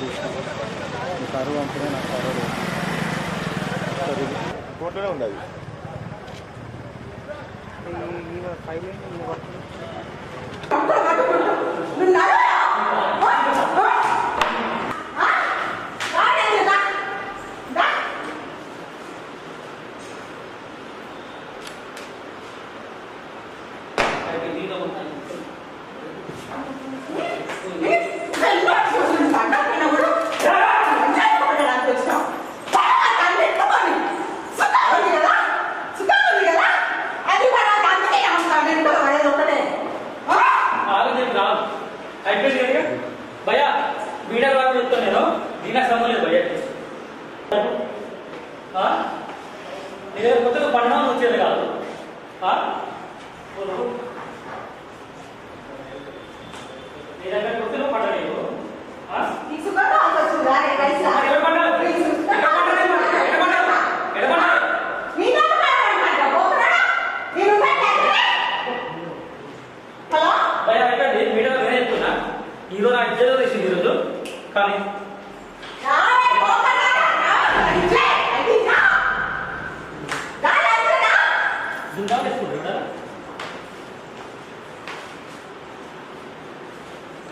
చూసిన ఈ కారు నాకు కరువు లేదు. ఉండదు ఇది. కోర్టులోనే పండాలి? హలో? భయ అయిపోయింది వీడియో నేనే చెప్తున్నా. ఈరోజు నాకు ఇచ్చేది వేసింది ఈరోజు. కానీ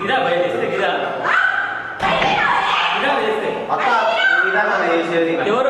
గిరా చేస్తే గిరా. గిరా చేసేది ఎవరు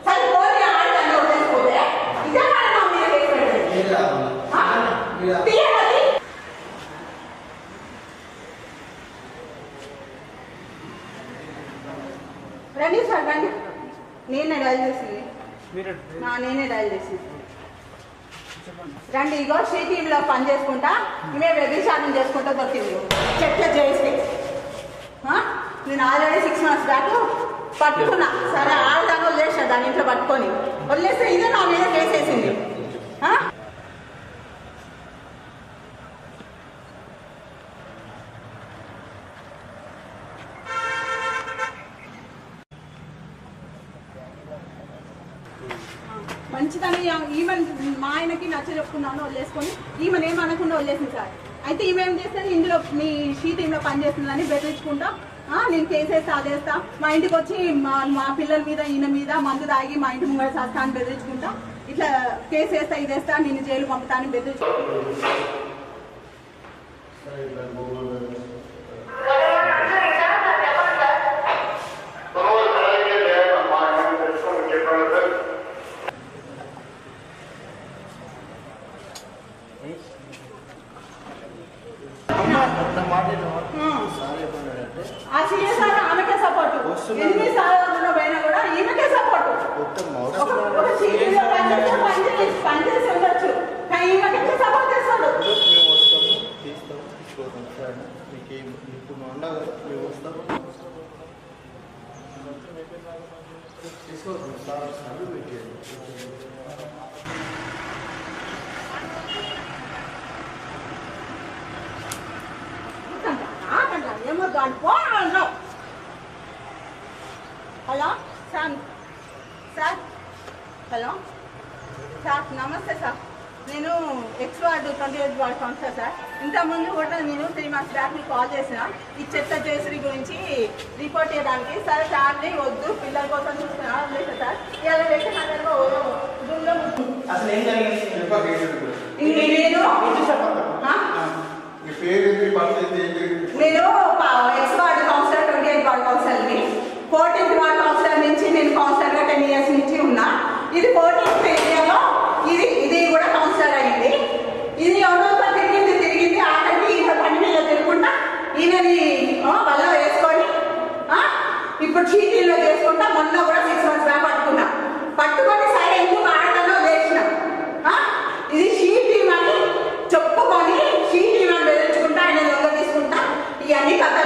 రండి సార్ రండి నేనే డైల్ చేసింది. నా నేనే డైల్ చేసింది. రండి ఇగో శ్రీ టీవీలో పని చేసుకుంటా మేము వ్యభిచారం చేసుకుంటా దొరికింది. చెట్ల చేసి? నేను ఆల్రెడీ సిక్స్ మంత్స్ బ్యాక్ పట్టుకున్నా. సరే ఆడదాన్ని వదిలేసిన దాని ఇంట్లో పట్టుకొని. వదిలేస్తే ఇదే నా మీద కేసేసింది ఆ? మంచిదని ఈమె మా ఆయనకి నచ్చ చెప్పుకున్నాను వదిలేసుకొని ఈమెను ఏం అనకుండా వదిలేసింది సార్. అయితే ఈమె ఏం చేస్తుంది ఇందులో మీ షీ టీంలో పనిచేస్తుందని బెదిరించుకుంటా నేను కేసేస్తా అదేస్తా. మా ఇంటికి వచ్చి మా మా పిల్లల మీద ఈయన మీద మందు తాగి మా ఇంటి ముంగడ చేస్తా అని బెదిరించుకుంటా. ఇట్లా కేసేస్తా ఇదేస్తా నేను జైలు పంపుతా అని బెదిరించుకుంటా. ఆ సీఎస్ సార్ ఆమెకే సపోర్ట్. ఎన్ని సార్లు పోయినా కూడా ఈమెకే సపోర్ట్. ఒక పనిచేసి పనిచేసి ఉండొచ్చు. కానీ ఈమెకే సపోర్ట్ చేస్తాడు? ఆగండి, దాని phone hello? Sir sir hello? Sir నమస్తే సార్. నేను ex ward twenty eight ward councillor sir. ఇంతకుముందు కూడా నేను త్రీ మంత్స్ బ్యాక్ మీకు కాల్ చేసిన. ఈ చెత్త జయశ్రీ గురించి రిపోర్ట్ చేయడానికి సార్ ఫ్యామిలీ వద్దు. పిల్లల కోసం చూస్తున్నా. లేదు సార్. ఇలా పెట్టి నా దగ్గర రూమ్లో అసలు ఏం జరిగింది? ఇంక నేను? మీ పేరు ఏంటి? పరిస్థితి ఏంటి నేను ex ward councillor twenty eight ward కౌన్సిలర్ని fourteenth ward councillor నుంచి నేను కౌన్సిలర్గా టెన్ ఇయర్స్ నుంచి ఉన్నా. ఇది ఫోర్టీన్త్ ఏరియాలో ఇది ఇది కూడా కౌన్సిలర్ అయింది. ఇది ఎవరో తిరిగింది తిరిగింది. ఆఖరికి ఈమె పని మీద తిరుగుకుంటా ఈయనని వల్ల వేసుకొని ఇప్పుడు చీటీలో చేసుకుంటా మొన్న కూడా సిక్స్ यानी कथा